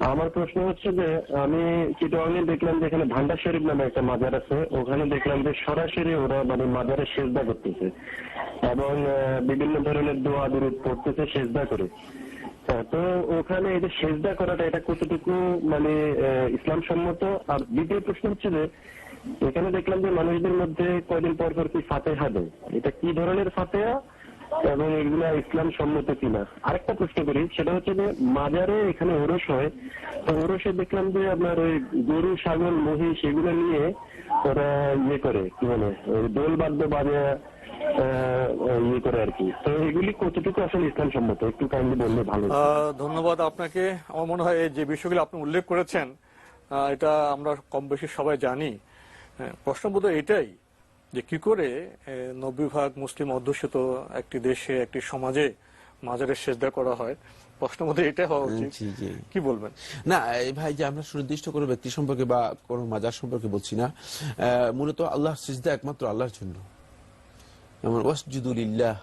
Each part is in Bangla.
আমার প্রশ্ন হচ্ছে যে, আমি চিটোয়াংয়ে দেখলাম যে এখানে ভান্ডার শরীফ নামে একটা মাজার আছে। ওখানে দেখলাম যে সরাসরি ওরা মানে মাজারে সেজদা করতেছে। এবং বিভিন্ন ধরনের দোয়া দুরুদ পড়তেছে, সেজদা করে। তো ওখানে এই যে সেজদা করাটা, এটা কতটুকু মানে ইসলাম সম্মত আর দ্বিতীয় প্রশ্ন হচ্ছে যে, এখানে দেখলাম যে মানুষদের মধ্যে কয়দিন পর পর কি ফাতেহা দেয়? এটা কি ধরনের ফাতেহা? এবং এগুলা ইসলাম সম্মত কিনা। আরেকটা প্রশ্ন করি সেটা হচ্ছে যে মাজারে এখানে ওরস হয় তো ওরসে দেখলাম যে আপনার ওই গরু ছাগল মহিষ সেগুলো নিয়ে ওরা ইয়ে করে কি বলে দোল বাদ্য বাজে ইয়ে করে আর কি। তো এগুলি কতটুকু আসলে ইসলাম সম্মত? একটু কাইন্ডলি বললে ভালো ধন্যবাদ আপনাকে। আমার মনে হয় যে বিষয়গুলো আপনি উল্লেখ করেছেন এটা আমরা কম বেশি সবাই জানি। হ্যাঁ, প্রশ্ন বোধ এটাই যে কি করে নব্বই ভাগ মুসলিম অধ্যুষিত একটি দেশে একটি সমাজে মাজারের সেজদা করা হয়। প্রশ্ন এটাই হওয়া উচিত। কি বলবেন? না এই ভাই যে আমরা সুনির্দিষ্ট কোনো ব্যক্তি সম্পর্কে বা কোনো মাজার সম্পর্কে বলছি না মূলত আল্লাহ সিজদা একমাত্র আল্লাহর জন্য। যেমন ওয়াসজুদুলিল্লাহ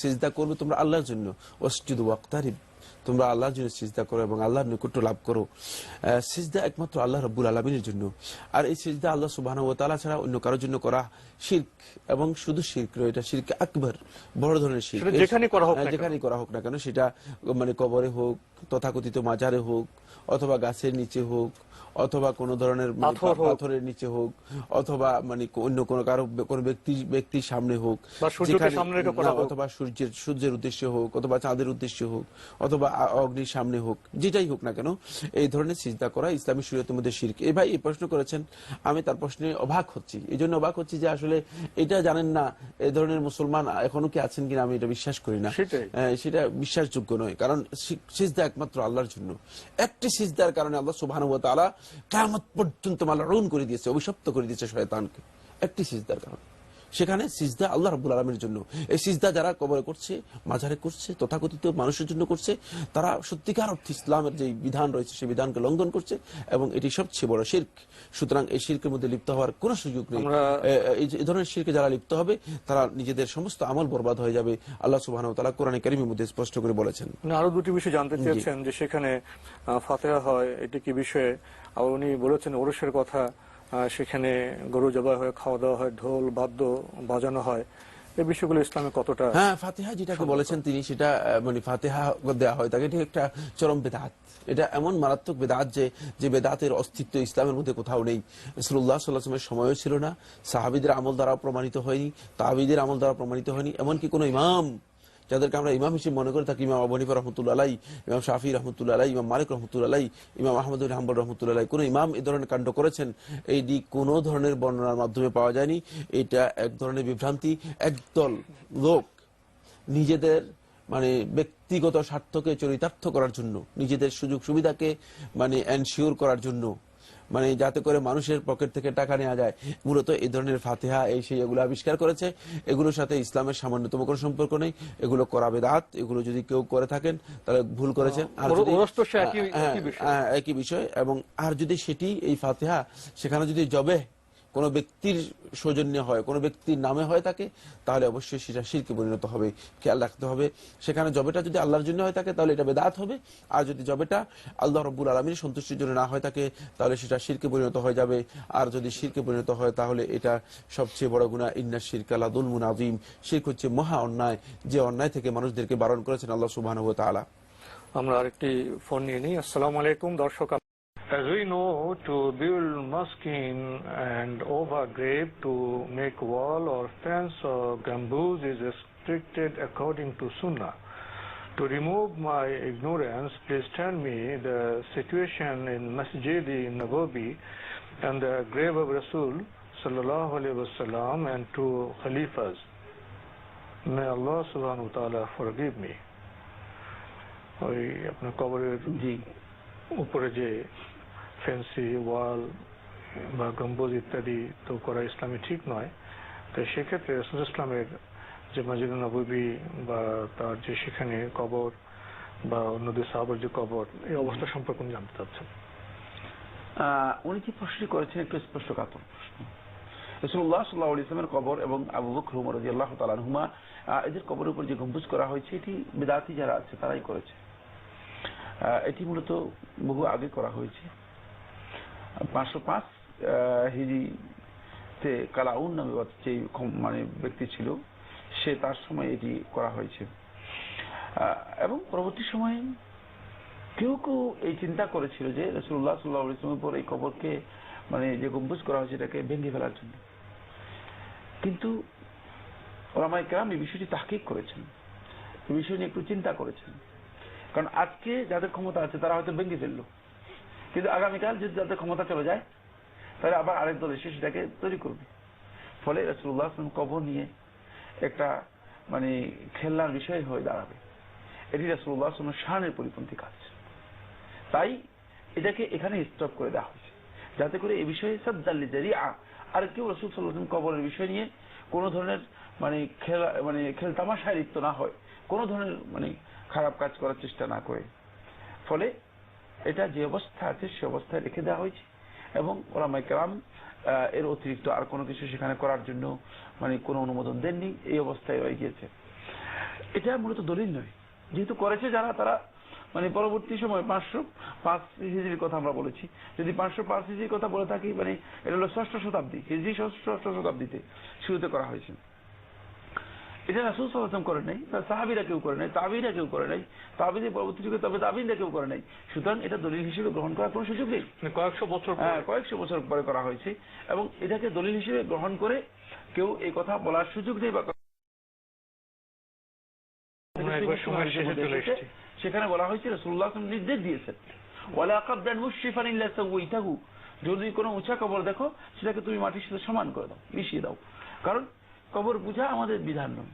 সিজদা করবে তোমরা আল্লাহর জন্য। ওয়াসজুদু ওয়াক্তারিব তোমরা আল্লাহর জন্য সিজদা করো এবং আল্লাহর নৈকট্য লাভ করো সিজদা একমাত্র আল্লাহ রব্বুল আলমিনের জন্য আর এই সিজদা আল্লাহ সুবাহ ও তালা ছাড়া অন্য কারোর জন্য করা শির্ক এবং শুধু শির্ক নয় এটা শির্ক আকবর বড় ধরনের শির্ক সেটা যেখানেই করা হোক হ্যাঁ, যেখানেই করা হোক না কেন সেটা মানে কবরে হোক তথাকথিত মাজারে হোক অথবা গাছের নিচে হোক অথবা কোন ধরনের মানে। পাথরের নিচে হোক অথবা মানে অন্য কোন কারও কোন ব্যক্তি ব্যক্তির সামনে যেখানে- হোক। অথবা সূর্যের সূর্যের উদ্দেশ্যে হোক অথবা চাঁদের উদ্দেশ্যে হোক অথবা আ- অগ্নির সামনে হোক যেটাই হোক না কেন এই ধরনের চিন্তা করা ইসলামী শরীয়তের মধ্যে শিরক। এই ভাই এই প্রশ্ন করেছেন আমি তার প্রশ্নে অবাক হচ্ছি। এই জন্য অবাক হচ্ছি যে আসলে এটা জানেন না এই ধরনের মুসলমান এখনও কি আছেন কিনা আমি এটা বিশ্বাস করি না। সেটা বিশ্বাসযোগ্য নয় কারণ সিজদা একমাত্র আল্লাহর জন্য। একটি সিজদার কারণে আল্লাহ সুবহান তাআলা কিয়ামত পর্যন্ত মালাউন করে দিয়েছে অভিশপ্ত করে দিয়েছে শয়তানকে। একটি সিজদার কারণে। সেখানে সিজদা আল্লাহ রাব্বুল আলমের জন্য। এই সিজদা যারা কবরে করছে মাঝারে করছে তথাকথিত মানুষের জন্য করছে তারা সত্যিকার অর্থে ইসলামের যে বিধান রয়েছে সেই বিধানকে লঙ্ঘন করছে এবং এটি সবচেয়ে বড় শির্ক। সুতরাং এই শির্কের মধ্যে লিপ্ত হওয়ার কোনো সুযোগ নেই। এই ধরনের শিরকে যারা লিপ্ত হবে তারা নিজেদের সমস্ত আমল বরবাদ হয়ে যাবে। আল্লাহ সুবাহ তালা কোরআন কারিমের মধ্যে স্পষ্ট করে বলেছেন। আরও দুটি বিষয় জানতে চেয়েছেন যে সেখানে ফাতেহা হয় এটি কি বিষয়ে? আর উনি বলেছেন ওরসের কথা। সেখানে গরু জবাই হয় খাওয়া দাওয়া হয় ঢোল বাদ্য বাজানো হয়। এই বিষয়গুলো ইসলামে কতটা হ্যাঁ ফাতেহা যেটাকে বলেছেন তিনি সেটা মানে ফাতেহা দেওয়া হয় তাকে একটা চরম বেদাত। এটা এমন মারাত্মক বেদাত যে যে বেদাতের অস্তিত্ব ইসলামের মধ্যে কোথাও নেই। রসুল্লাহ সাল্লাহামের সময়ও ছিল না সাহাবিদের আমল দ্বারা প্রমাণিত হয়নি তাহাবিদের আমল দ্বারা প্রমাণিত হয়নি এমনকি কোনো ইমাম যাদেরকে আমরা ইমাম হিসেবে মনে করে থাকি ইমাম আবু হানিফা রহমতুল্লাহ আলাই ইমাম শাফি রহমতুল্লাহ আলাই ইমাম মালিক রহমতুল্লাহ ইমাম আহমদুল হাম্বল রহমতুল্লাহ আলাই কোন ইমাম এই ধরনের কাণ্ড করেছেন? এইটি কোনো ধরনের বর্ণনার মাধ্যমে পাওয়া যায়নি। এটা এক ধরনের বিভ্রান্তি, একদল লোক নিজেদের মানে ব্যক্তিগত স্বার্থকে চরিতার্থ করার জন্য, নিজেদের সুযোগ সুবিধাকে মানে এনশিওর করার জন্য মানে যাতে করে মানুষের পকেট থেকে টাকা নেওয়া যায়। মূলত এই ধরনের ফাতেহা এই সেই এগুলো আবিষ্কার করেছে। এগুলোর সাথে ইসলামের সামান্যতম কোনো সম্পর্ক নেই। এগুলো করা বেদাত। এগুলো যদি কেউ করে থাকেন তাহলে ভুল করেছেন। আর হ্যাঁ। হ্যাঁ, একই বিষয়। এবং আর যদি সেটি এই ফাতেহা সেখানে যদি জবে কোনো ব্যক্তির সৌজন্য হয়, কোনো ব্যক্তির নামে হয় থাকে তাহলে অবশ্যই সেটা শিরকে পরিণত হবে। খেয়াল রাখতে হবে, সেখানে জবেটা যদি আল্লাহর জন্য হয় থাকে তাহলে এটা বেদাত হবে। আর যদি জবেটা আল্লাহ রব্বুল আলমীর সন্তুষ্টির জন্য না হয় থাকে তাহলে সেটা শিরকে পরিণত হয়ে যাবে। আর যদি শিরকে পরিণত হয়, তাহলে এটা সবচেয়ে বড় গুণা ইন্না শিরক আল্লাহ দুলমুন আজিম শির্ক হচ্ছে মহা অন্যায়। যে অন্যায় থেকে মানুষদেরকে বারণ করেছেন আল্লাহ সুবাহ আমরা আরেকটি ফোন নিয়ে নিই। আসসালামু আলাইকুম, দর্শক As we know, to build masking and overgrave to make wall or fence or gambooz is restricted according to Sunnah. To remove my ignorance, please tell me the situation in Masjid Nabawi and the grave of Rasul sallallahu alaihi wasallam and two Khalifas. May Allah subhanahu wa ta'ala forgive me. ওই আপনার কবরের জি উপরে যে ফেন্সি ওয়াল বা গম্বুজ ইত্যাদি তো করা ইসলামে ঠিক নয়। তো সেক্ষেত্রে রসুল ইসলামের যে মসজিদ নবী বা তার যে সেখানে কবর বা অন্যদের সাহাবার যে কবর, এই অবস্থা সম্পর্কে উনি জানতে চাচ্ছেন। উনি যে প্রশ্নটি করেছেন একটু স্পষ্টকাতর প্রশ্ন রসুল্লাহ সাল্লাহ ইসলামের কবর এবং আবু বকর উমর রাজি আল্লাহ এদের কবরের উপর যে গম্বুজ করা হয়েছে, এটি বেদাতি যারা আছে, তারাই করেছে। এটি মূলত বহু আগে করা হয়েছে। পাঁচশো পাঁচ হিজিতে কালাউন নামে যে মানে ব্যক্তি ছিল, সে তার সময় এটি করা হয়েছে। এবং পরবর্তী সময়ে কেউ কেউ এই চিন্তা করেছিল যে রসুল্লাহ সাল্লাহ ইসলামের উপর এই কবরকে মানে যে গম্বুজ করা হয়েছে এটাকে ভেঙে ফেলার জন্য। কিন্তু ওলামাই কেরাম এই বিষয়টি তাহকিক করেছেন। এই বিষয় নিয়ে একটু চিন্তা করেছেন। কারণ আজকে যাদের ক্ষমতা আছে তারা হয়তো ভেঙে ফেলল। কিন্তু আগামীকাল যদি যাদের ক্ষমতা চলে যায়, তাহলে আবার আরেক দল এসে সেটাকে তৈরি করবে। ফলে রসুল্লাহ আসলাম কবর নিয়ে একটা মানে খেলনার বিষয় হয়ে দাঁড়াবে। এটি রসুল্লাহ আসলামের শানের পরিপন্থী কাজ। তাই এটাকে এখানে স্টপ করে দেওয়া হয়েছে। যাতে করে এই বিষয়ে সাদ্দাল্লি জারি আর কেউ রসুল সাল্লাম কবরের বিষয় নিয়ে কোনো ধরনের মানে খেলা মানে খেলতামাশায় লিপ্ত না হয়। কোনো ধরনের মানে খারাপ কাজ করার চেষ্টা না করে। ফলে এটা যে অবস্থা আছে, সে অবস্থায় রেখে দেওয়া হয়েছে। এবং ওলামাই কেরাম এর অতিরিক্ত আর কোনো কিছু সেখানে করার জন্য মানে কোনো অনুমোদন দেননি, এই অবস্থায় রয়ে গিয়েছে। এটা মূলত দলিল নয়। যেহেতু করেছে যারা, তারা মানে পরবর্তী সময় পাঁচশো পাঁচ হিজড়ির কথা আমরা বলেছি। যদি পাঁচশো পাঁচ হিজড়ির কথা বলে থাকি মানে এটা হলো ষষ্ঠ শতাব্দী, হিজড়ি ষষ্ঠ শতাব্দীতে শুরুতে করা হয়েছে। এটা রাসুল সাল্লাম করে নাই তার সাহাবিরা কেউ করে নাই তাবিরা কেউ করে নাই তাবিদের পরবর্তী যুগে তবে তাবিনরা কেউ করে নাই। সুতরাং এটা দলিল হিসেবে গ্রহণ করার কোনো সুযোগ নেই। মানে কয়েকশো বছর হ্যাঁ কয়েকশো বছর পরে করা হয়েছে এবং এটাকে দলিল হিসেবে গ্রহণ করে কেউ এই কথা বলার সুযোগ নেই বা সেখানে বলা হয়েছে রসুল্লাহ নির্দেশ দিয়েছেন যদি কোনো উঁচা কবর দেখো সেটাকে তুমি মাটির সাথে সমান করে দাও মিশিয়ে দাও। কারণ কবর পূজা আমাদের বিধান নয়,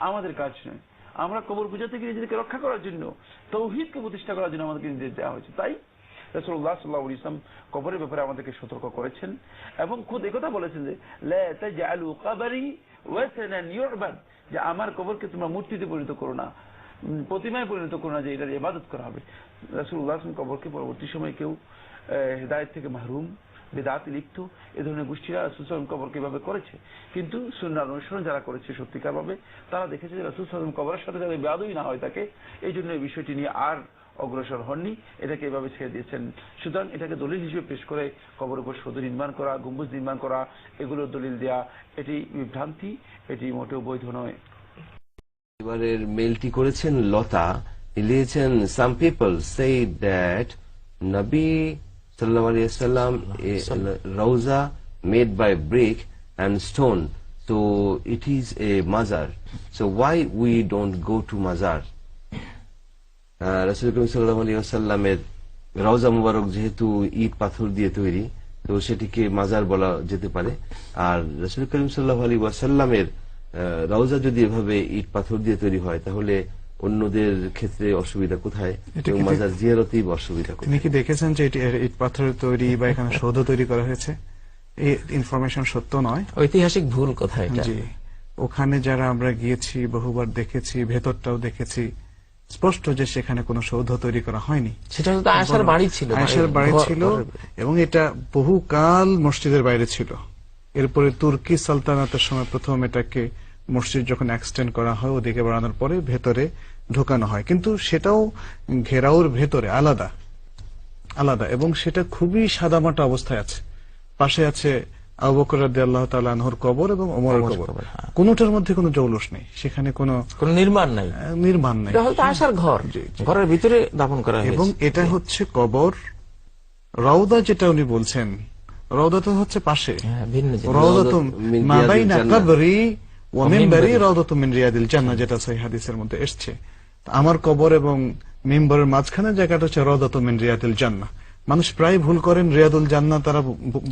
আমাদের কাজ নয়। আমরা কবর পূজা থেকে নিজেদেরকে রক্ষা করার জন্য, তৌহিদকে প্রতিষ্ঠা করার জন্য আমাদেরকে নির্দেশ দেওয়া হয়েছে। তাই রসুল্লাহ সাল্লাহ ইসলাম কবরের ব্যাপারে আমাদেরকে সতর্ক করেছেন এবং খুদ একথা বলেছেন যে, লা কবরি ইউবাদ যে আমার কবরকে তোমরা মূর্তিতে পরিণত করো না প্রতিমায় পরিণত করো না যে এটার ইবাদত করা হবে। রসুল্লাহ কবরকে পরবর্তী সময় কেউ হেদায়ত থেকে মাহরুম বেদাত, লিপ্ত, এ ধরনের গোষ্ঠীরা রসুল সালাম কবরকে এভাবে করেছে? কিন্তু সুন্নার অনুসরণ যারা করেছে সত্যিকার ভাবে তারা দেখেছে যে রসুল সালাম কবরের সাথে যাতে বেয়াদই না হয় তাকে, এই জন্য এই বিষয়টি নিয়ে আর অগ্রসর হননি। এটাকে এভাবে ছেড়ে দিয়েছেন। সুতরাং এটাকে দলিল হিসেবে পেশ করে কবর উপর সদু নির্মাণ করা, গম্বুজ নির্মাণ করা, এগুলোর দলিল দেয়া, এটি বিভ্রান্তি, এটি মোটেও বৈধ নয়। এবারের মেলটি করেছেন লতা, লিখেছেন সাম পিপল সে দ্যাট নবী সাল্লাহ আলিয়াল্লাম রৌজা made by brick and stone so it is a mazar. So why we don't go to mazar? রসুল করিম সাল্লাহ আলী আসাল্লামের রওজা মুবারক যেহেতু ইট পাথর দিয়ে তৈরি তো সেটিকে মাজার বলা যেতে পারে। আর রসুল করিম সাল্লাহ আলী ওয়াসাল্লামের রওজা যদি এভাবে ইট পাথর দিয়ে তৈরি হয় তাহলে অন্যদের ক্ষেত্রে অসুবিধা কোথায়? মাজার জিয়ারতেই অসুবিধা তিনি কি দেখেছেন যে ইট পাথরের তৈরি বা এখানে সৌধ তৈরি করা হয়েছে? এই ইনফরমেশন সত্য নয়। ঐতিহাসিক ভুল কথা এটা। জি। ওখানে যারা আমরা গিয়েছি বহুবার দেখেছি ভেতরটাও দেখেছি স্পষ্ট যে সেখানে কোনো সৌধ তৈরি করা হয়নি। সেটা তো আয়সার বাড়ি ছিল আয়েশার বাড়ি ছিল এবং এটা বহুকাল মসজিদের বাইরে ছিল। এরপরে তুর্কি সালতানাতের সময় প্রথম এটাকে মসজিদ যখন এক্সটেন্ড করা হয় ওদিকে বাড়ানোর পরে ভেতরে ঢোকানো হয়। কিন্তু সেটাও ঘেরাওর ভেতরে আলাদা আলাদা। এবং সেটা খুবই সাদামাটা অবস্থায় আছে। পাশে আছে আনহুর কবর এবং ওমরের কবর। হ্যাঁ। কোনোটার মধ্যে কোনো জৌলুস নেই। সেখানে কোনো নির্মাণ নাই। নির্মাণ নেই। আয়সার ঘর। ঘরের ভিতরে দাফন করা এবং এটা হচ্ছে কবর। রওদা যেটা উনি বলছেন রওদা তো হচ্ছে পাশে। হ্যাঁ, জান্নাহ। কবরি ওয়া মিনবারি মিনবারি। মিন রিয়াদিল জান্নাহ যেটা হাদিসের মধ্যে এসেছে। আমার কবর এবং মিম্বরের মাঝখানে জায়গাটা হচ্ছে রওদাতু মিন রিয়াদিল জান্নাহ। মানুষ প্রায় ভুল করেন রিয়াদুল জান্না তারা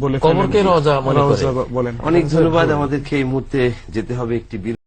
বলে কবরকে মনে বলেন। অনেক ধন্যবাদ আমাদেরকে এই মুহূর্তে যেতে হবে একটি।